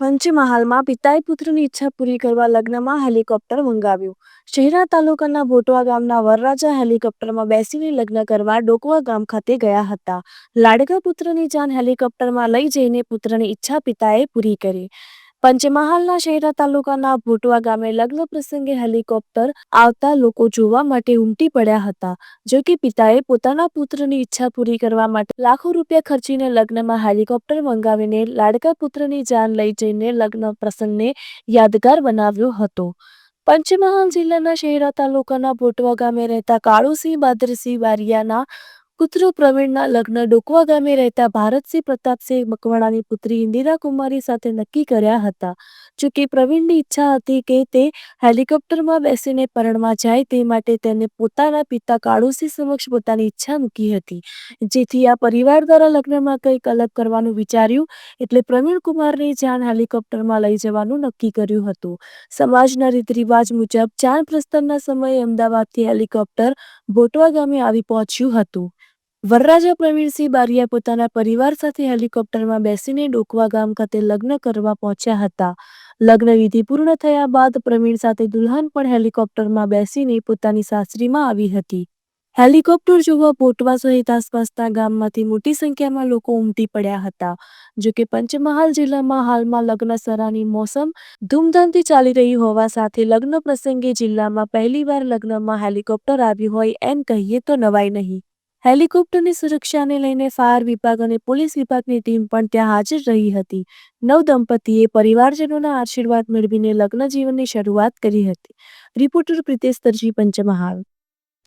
પંચમહાલમાં પિતાએ પુત્રની ઈચ્છા પૂરી કરવા લગ્નમાં હેલિકોપ્ટર મંગાવ્યું. શહેરા તાલુકાના બોટવા ગામના વરરાજા હેલિકોપ્ટરમાં બેસીને લગ્ન કરવા ડોકવા ગામ ખાતે ગયા હતા. લાડકા પુત્રની જાન હેલિકોપ્ટરમાં લઈ જઈને પુત્રની ઈચ્છા પિતાએ પૂરી કરી. પંચમહાલના શહેરા તાલુકાના ભોટવા ગામે લગ્ન પ્રસંગે હેલિકોપ્ટર આવતા લોકો જોવા માટે ઉમટી પડ્યા હતા, જો કે પિતાએ પોતાના પુત્રની ઈચ્છા પૂરી કરવા માટે લાખો રૂપિયા ખર્ચીને લગ્નમાં હેલિકોપ્ટર મંગાવીને લાડકા પુત્રની જાન લઈ જઈને લગ્ન પ્રસંગને યાદગાર બનાવ્યો હતો. પંચમહાલ જિલ્લાના શહેરા તાલુકાના ભોટવા ગામે રહેતા કાળુસિંહ બાદરસિંહ બારિયાના પુત્ર પ્રવીણના લગ્ન ડોકવા ગામે રહેતા ભારતસિંહ પ્રતાપસિંહ મકવાણાની પુત્રી ઇન્દિરા કુમારી સાથે નક્કી કર્યા હતા. જોકે પ્રવીણની ઈચ્છા હતી કે તે હેલિકોપ્ટરમાં બેસીને પરણવા જાય તે માટે તેને પોતાના પિતા કાળુસિંહ સમક્ષ પોતાની ઈચ્છા મૂકી હતી. જેથી આ પરિવાર દ્વારા લગ્નમાં કંઈક અલગ કરવાનું વિચાર્યું એટલે પ્રવીણ કુમારની જાન હેલિકોપ્ટરમાં લઈ જવાનું નક્કી કર્યું હતું. સમાજના રીત રિવાજ મુજબ ચાંદ પ્રસ્તરના સમયે અમદાવાદથી હેલિકોપ્ટર બોટવા ગામે આવી પહોંચ્યું હતું. વરરાજા પ્રવીણસિંહ બારિયા પોતાના પરિવાર સાથે હેલિકોપ્ટરમાં બેસીને ડોકવા ગામ ખાતે લગ્ન કરવા પહોંચ્યા હતા. લગ્ન વિધિ પૂર્ણ થયા બાદ પ્રવીણ સાથે દુલ્હન પણ હેલિકોપ્ટરમાં બેસીને પોતાની સાસરીમાં આવી હતી. હેલિકોપ્ટર જોવા બોટવા સહિત આસપાસના ગામમાંથી મોટી સંખ્યામાં લોકો ઉમટી પડ્યા હતા. જો કે પંચમહાલ જિલ્લામાં હાલમાં લગ્નસરાની મોસમ ધૂમધામથી ચાલી રહી હોવા સાથે લગ્ન પ્રસંગે જિલ્લામાં પહેલીવાર લગ્નમાં હેલિકોપ્ટર આવ્યું હોય એમ કહીએ તો નવાઈ નહીં. હેલિકોપ્ટરની સુરક્ષાને લઈને ફાયર વિભાગ અને પોલીસ વિભાગની ટીમ પણ ત્યાં હાજર રહી હતી. નવ દંપતીએ પરિવારજનોના આશીર્વાદ મેળવીને લગ્ન જીવનની શરૂઆત કરી હતી. રિપોર્ટર પ્રિતેશ દરજી પંચમહાલ.